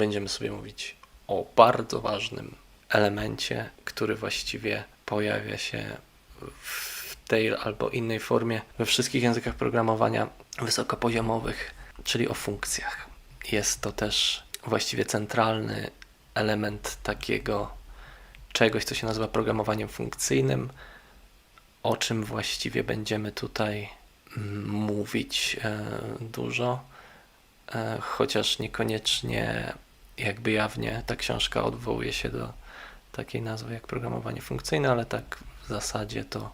będziemy sobie mówić o bardzo ważnym elemencie, który właściwie pojawia się w tej albo innej formie we wszystkich językach programowania wysokopoziomowych, czyli o funkcjach. Jest to też właściwie centralny element takiego czegoś, co się nazywa programowaniem funkcyjnym, o czym właściwie będziemy tutaj mówić e, dużo, e, chociaż niekoniecznie jakby jawnie ta książka odwołuje się do takiej nazwy jak programowanie funkcyjne, ale tak w zasadzie to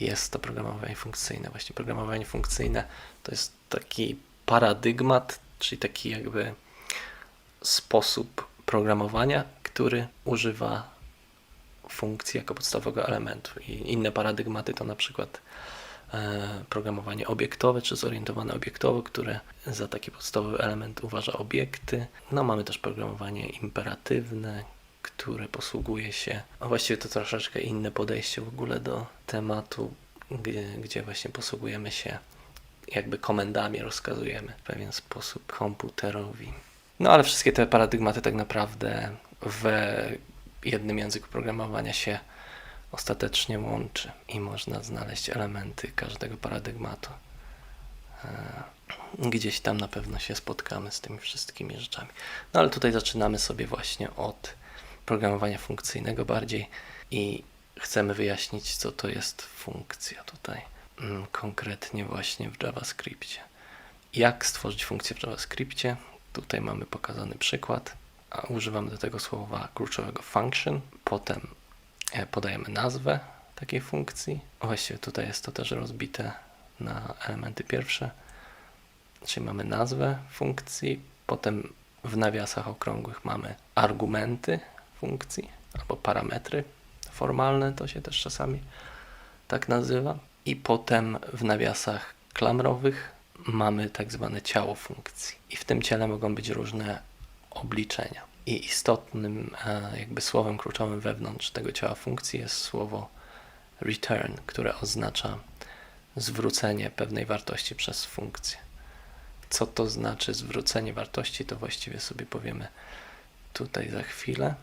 jest to programowanie funkcyjne. Właśnie programowanie funkcyjne to jest taki paradygmat, czyli taki jakby sposób programowania, który używa funkcji jako podstawowego elementu. I inne paradygmaty to na przykład programowanie obiektowe czy zorientowane obiektowo, które za taki podstawowy element uważa obiekty. No mamy też programowanie imperatywne, które posługuje się, a właściwie to troszeczkę inne podejście w ogóle do tematu, gdzie, gdzie właśnie posługujemy się jakby komendami, rozkazujemy w pewien sposób komputerowi. No ale wszystkie te paradygmaty tak naprawdę w jednym języku programowania się ostatecznie łączy i można znaleźć elementy każdego paradygmatu. E, Gdzieś tam na pewno się spotkamy z tymi wszystkimi rzeczami. No ale tutaj zaczynamy sobie właśnie od programowania funkcyjnego bardziej i chcemy wyjaśnić, co to jest funkcja tutaj, mm, konkretnie właśnie w JavaScriptie. Jak stworzyć funkcję w JavaScriptie? Tutaj mamy pokazany przykład, a używamy do tego słowa kluczowego function, potem podajemy nazwę takiej funkcji. Właściwie tutaj jest to też rozbite na elementy pierwsze, czyli mamy nazwę funkcji, potem w nawiasach okrągłych mamy argumenty funkcji albo parametry formalne, to się też czasami tak nazywa. I potem w nawiasach klamrowych mamy tak zwane ciało funkcji. I w tym ciele mogą być różne obliczenia. I istotnym e, jakby słowem kluczowym wewnątrz tego ciała funkcji jest słowo return, które oznacza zwrócenie pewnej wartości przez funkcję. Co to znaczy zwrócenie wartości, to właściwie sobie powiemy tutaj za chwilę,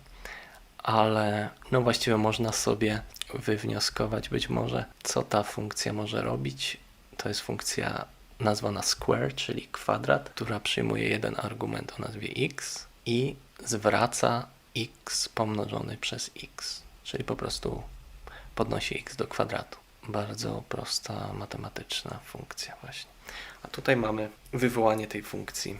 ale no właściwie można sobie wywnioskować być może, co ta funkcja może robić. To jest funkcja nazwana square, czyli kwadrat, która przyjmuje jeden argument o nazwie x i zwraca x pomnożony przez x, czyli po prostu podnosi x do kwadratu. Bardzo prosta matematyczna funkcja właśnie. A tutaj mamy wywołanie tej funkcji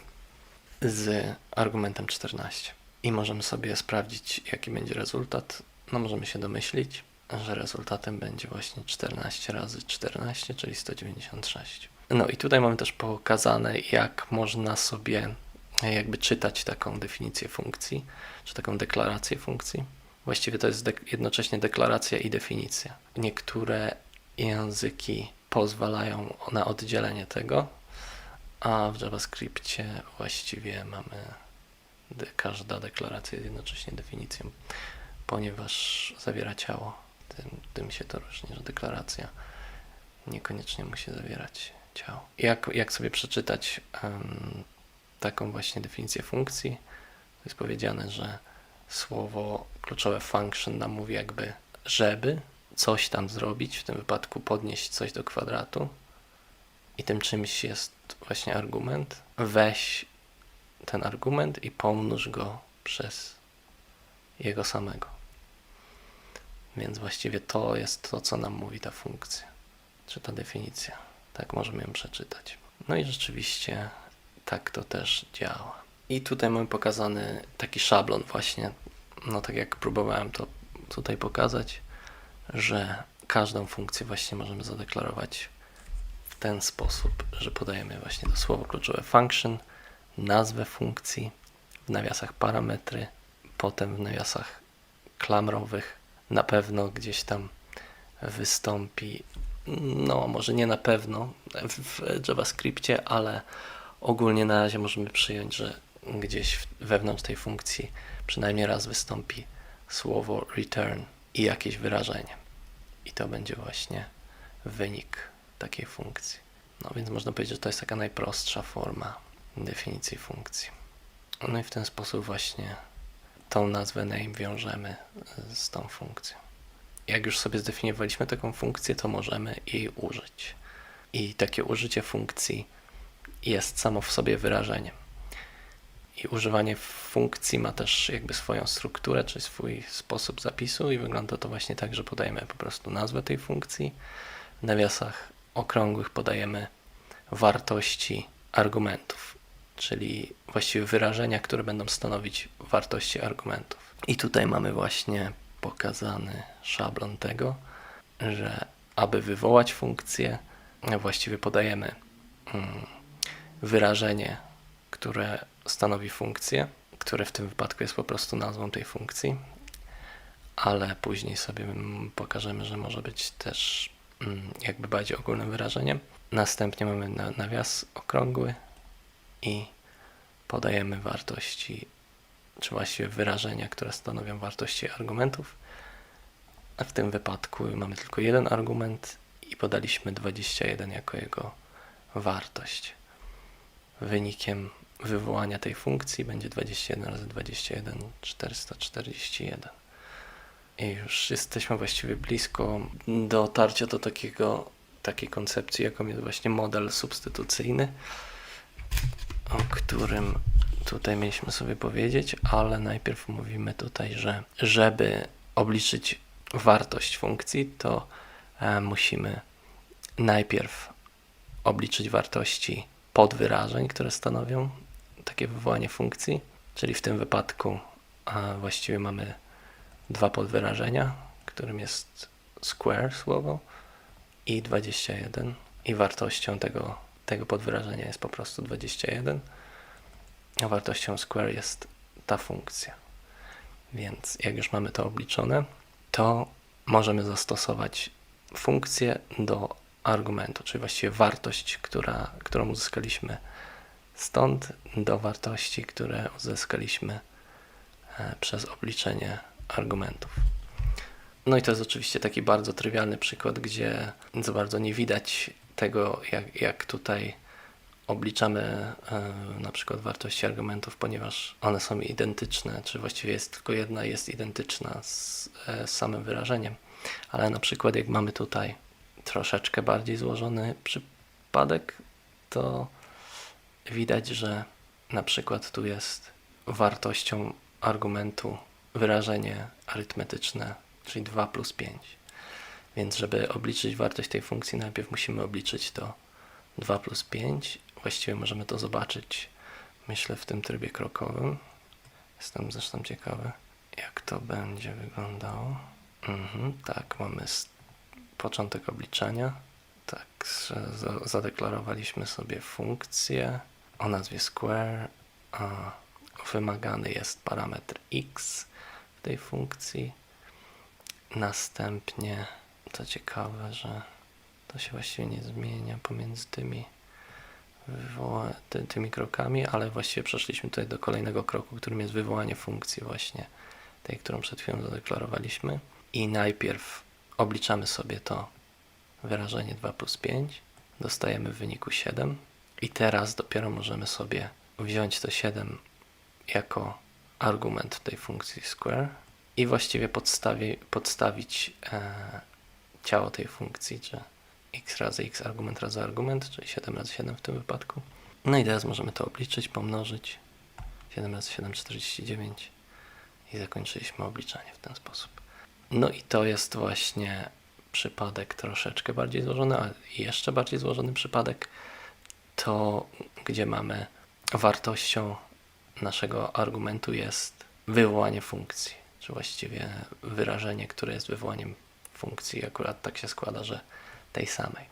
z argumentem 14. I możemy sobie sprawdzić, jaki będzie rezultat. No możemy się domyślić, że rezultatem będzie właśnie 14 razy 14, czyli 196. No i tutaj mamy też pokazane, jak można sobie jakby czytać taką definicję funkcji, czy taką deklarację funkcji. Właściwie to jest jednocześnie deklaracja i definicja. Niektóre języki pozwalają na oddzielenie tego, a w JavaScriptie właściwie mamy de każda deklaracja jest jednocześnie definicją, ponieważ zawiera ciało. Tym, tym się to różni, że deklaracja niekoniecznie musi zawierać ciało. Jak, jak sobie przeczytać um, taką właśnie definicję funkcji? To jest powiedziane, że słowo kluczowe function nam mówi jakby, żeby coś tam zrobić, w tym wypadku podnieść coś do kwadratu i tym czymś jest właśnie argument, weź ten argument i pomnóż go przez jego samego. Więc właściwie to jest to, co nam mówi ta funkcja, czy ta definicja. Tak możemy ją przeczytać. No i rzeczywiście tak to też działa. I tutaj mamy pokazany taki szablon właśnie, no tak jak próbowałem to tutaj pokazać, że każdą funkcję właśnie możemy zadeklarować w ten sposób, że podajemy właśnie to słowo kluczowe function, nazwę funkcji, w nawiasach parametry, potem w nawiasach klamrowych na pewno gdzieś tam wystąpi, no może nie na pewno w JavaScriptie, ale ogólnie na razie możemy przyjąć, że gdzieś wewnątrz tej funkcji przynajmniej raz wystąpi słowo return i jakieś wyrażenie. I to będzie właśnie wynik takiej funkcji. No więc można powiedzieć, że to jest taka najprostsza forma definicji funkcji. No i w ten sposób właśnie tą nazwę name wiążemy z tą funkcją. Jak już sobie zdefiniowaliśmy taką funkcję, to możemy jej użyć. I takie użycie funkcji jest samo w sobie wyrażeniem. I używanie funkcji ma też jakby swoją strukturę, czy swój sposób zapisu i wygląda to właśnie tak, że podajemy po prostu nazwę tej funkcji. W nawiasach okrągłych podajemy wartości argumentów, czyli właściwie wyrażenia, które będą stanowić wartości argumentów. I tutaj mamy właśnie pokazany szablon tego, że aby wywołać funkcję, właściwie podajemy mm, wyrażenie, które stanowi funkcję, które w tym wypadku jest po prostu nazwą tej funkcji, ale później sobie pokażemy, że może być też mm, jakby bardziej ogólnym wyrażeniem. Następnie mamy na- nawias okrągły i podajemy wartości, czy właściwie wyrażenia, które stanowią wartości argumentów. A w tym wypadku mamy tylko jeden argument i podaliśmy 21 jako jego wartość. Wynikiem wywołania tej funkcji będzie 21 razy 21, 441. I już jesteśmy właściwie blisko dotarcia do takiego, takiej koncepcji, jaką jest właśnie model substytucyjny, o którym tutaj mieliśmy sobie powiedzieć, ale najpierw mówimy tutaj, że żeby obliczyć wartość funkcji, to e, musimy najpierw obliczyć wartości podwyrażeń, które stanowią takie wywołanie funkcji, czyli w tym wypadku właściwie mamy dwa podwyrażenia, którym jest square słowo i 21 i wartością tego, tego podwyrażenia jest po prostu 21, a wartością square jest ta funkcja. Więc jak już mamy to obliczone, to możemy zastosować funkcję do argumentu, czyli właściwie wartość, która, którą uzyskaliśmy stąd do wartości, które uzyskaliśmy e, przez obliczenie argumentów. No i to jest oczywiście taki bardzo trywialny przykład, gdzie za bardzo nie widać tego, jak, jak tutaj obliczamy e, na przykład wartości argumentów, ponieważ one są identyczne, czy właściwie jest tylko jedna jest identyczna z, e, z samym wyrażeniem. Ale na przykład jak mamy tutaj troszeczkę bardziej złożony przypadek, to widać, że na przykład tu jest wartością argumentu wyrażenie arytmetyczne, czyli 2 plus 5. Więc żeby obliczyć wartość tej funkcji, najpierw musimy obliczyć to 2 plus 5. Właściwie możemy to zobaczyć, myślę, w tym trybie krokowym. Jestem zresztą ciekawy, jak to będzie wyglądało. Mhm, tak, mamy s- początek obliczania. Tak, zadeklarowaliśmy sobie funkcję o nazwie square, a wymagany jest parametr x w tej funkcji. Następnie, co ciekawe, że to się właściwie nie zmienia pomiędzy tymi, tymi krokami, ale właściwie przeszliśmy tutaj do kolejnego kroku, którym jest wywołanie funkcji właśnie tej, którą przed chwilą zadeklarowaliśmy. I najpierw obliczamy sobie to wyrażenie 2 plus 5, dostajemy w wyniku 7 i teraz dopiero możemy sobie wziąć to 7 jako argument tej funkcji square i właściwie podstawi, podstawić e, ciało tej funkcji, czy x razy x argument razy argument, czyli 7 razy 7 w tym wypadku. No i teraz możemy to obliczyć, pomnożyć. 7 razy 7, 49 i zakończyliśmy obliczanie w ten sposób. No i to jest właśnie przypadek troszeczkę bardziej złożony, a jeszcze bardziej złożony przypadek to, gdzie mamy wartością naszego argumentu jest wywołanie funkcji, czy właściwie wyrażenie, które jest wywołaniem funkcji. Akurat tak się składa, że tej samej.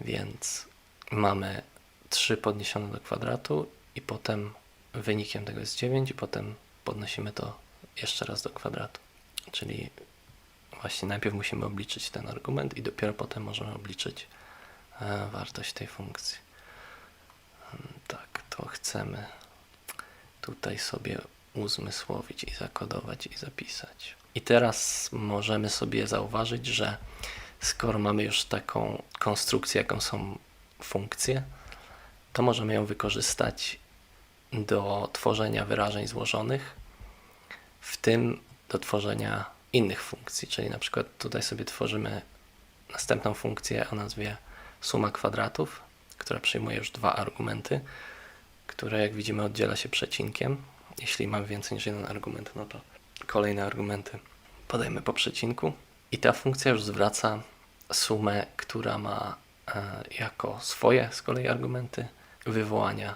Więc mamy 3 podniesione do kwadratu i potem wynikiem tego jest 9 i potem podnosimy to jeszcze raz do kwadratu. Czyli właśnie najpierw musimy obliczyć ten argument i dopiero potem możemy obliczyć e, wartość tej funkcji. Tak, to chcemy tutaj sobie uzmysłowić i zakodować i zapisać. I teraz możemy sobie zauważyć, że skoro mamy już taką konstrukcję, jaką są funkcje, to możemy ją wykorzystać do tworzenia wyrażeń złożonych, w tym do tworzenia innych funkcji, czyli na przykład tutaj sobie tworzymy następną funkcję o nazwie suma kwadratów, która przyjmuje już dwa argumenty, które jak widzimy oddziela się przecinkiem. Jeśli mam więcej niż jeden argument, no to kolejne argumenty podajemy po przecinku. I ta funkcja już zwraca sumę, która ma e, jako swoje z kolei argumenty wywołania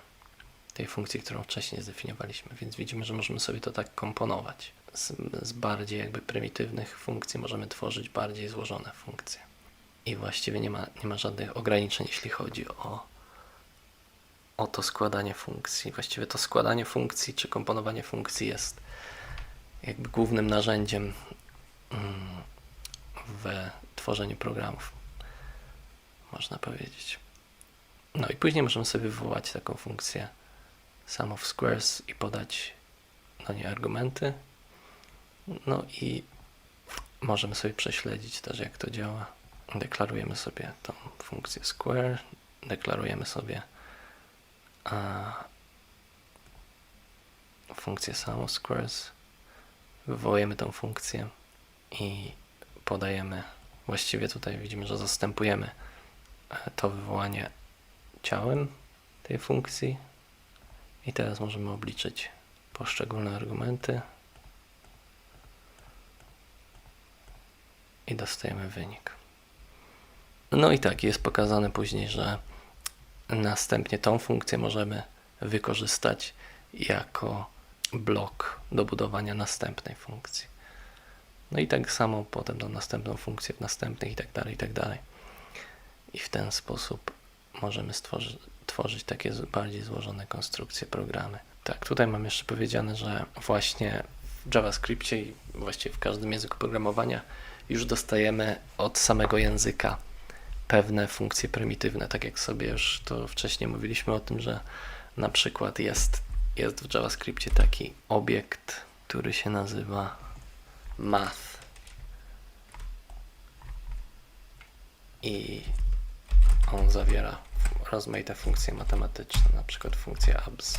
tej funkcji, którą wcześniej zdefiniowaliśmy. Więc widzimy, że możemy sobie to tak komponować. Z, z bardziej jakby prymitywnych funkcji możemy tworzyć bardziej złożone funkcje. I właściwie nie ma, nie ma żadnych ograniczeń, jeśli chodzi o, o to składanie funkcji. Właściwie to składanie funkcji czy komponowanie funkcji jest jakby głównym narzędziem mm, w tworzeniu programów, można powiedzieć. No i później możemy sobie wywołać taką funkcję sum of squares i podać do niej argumenty. No i możemy sobie prześledzić też jak to działa. Deklarujemy sobie tą funkcję square, deklarujemy sobie a, funkcję sum of squares, wywołujemy tą funkcję i podajemy, właściwie tutaj widzimy, że zastępujemy e, to wywołanie ciałem tej funkcji. I teraz możemy obliczyć poszczególne argumenty i dostajemy wynik. No i tak, jest pokazane później, że następnie tą funkcję możemy wykorzystać jako blok do budowania następnej funkcji. No i tak samo potem tą następną funkcję w następnych i tak dalej, i tak dalej. I w ten sposób możemy stworzyć, tworzyć takie bardziej złożone konstrukcje, programy. Tak, tutaj mam jeszcze powiedziane, że właśnie w JavaScriptie i właściwie w każdym języku programowania już dostajemy od samego języka pewne funkcje prymitywne, tak jak sobie już to wcześniej mówiliśmy o tym, że na przykład jest, jest w JavaScriptie taki obiekt, który się nazywa math. I on zawiera rozmaite funkcje matematyczne, na przykład funkcja abs,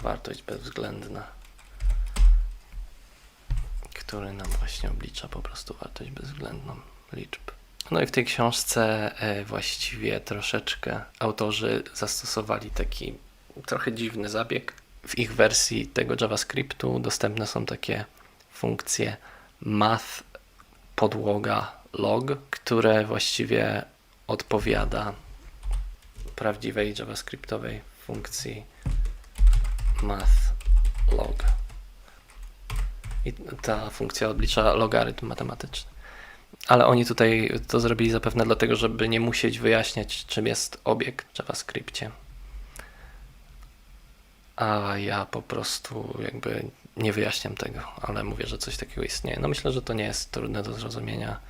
wartość bezwzględna, który nam właśnie oblicza po prostu wartość bezwzględną liczb. No i w tej książce e, właściwie troszeczkę autorzy zastosowali taki trochę dziwny zabieg. W ich wersji tego JavaScriptu dostępne są takie funkcje math podłoga log, które właściwie odpowiada prawdziwej JavaScriptowej funkcji math log. I ta funkcja odlicza logarytm matematyczny. Ale oni tutaj to zrobili zapewne dlatego, żeby nie musieć wyjaśniać, czym jest obiekt w JavaScriptie. A ja po prostu jakby nie wyjaśniam tego, ale mówię, że coś takiego istnieje. No myślę, że to nie jest trudne do zrozumienia,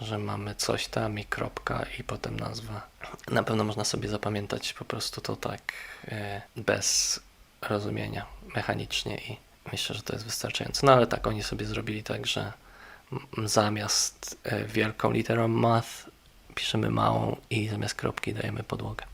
że mamy coś tam i kropka i potem nazwa. Na pewno można sobie zapamiętać po prostu to tak e, bez rozumienia mechanicznie i myślę, że to jest wystarczające. No ale tak, oni sobie zrobili tak, że zamiast e, wielką literą math piszemy małą i zamiast kropki dajemy podłogę.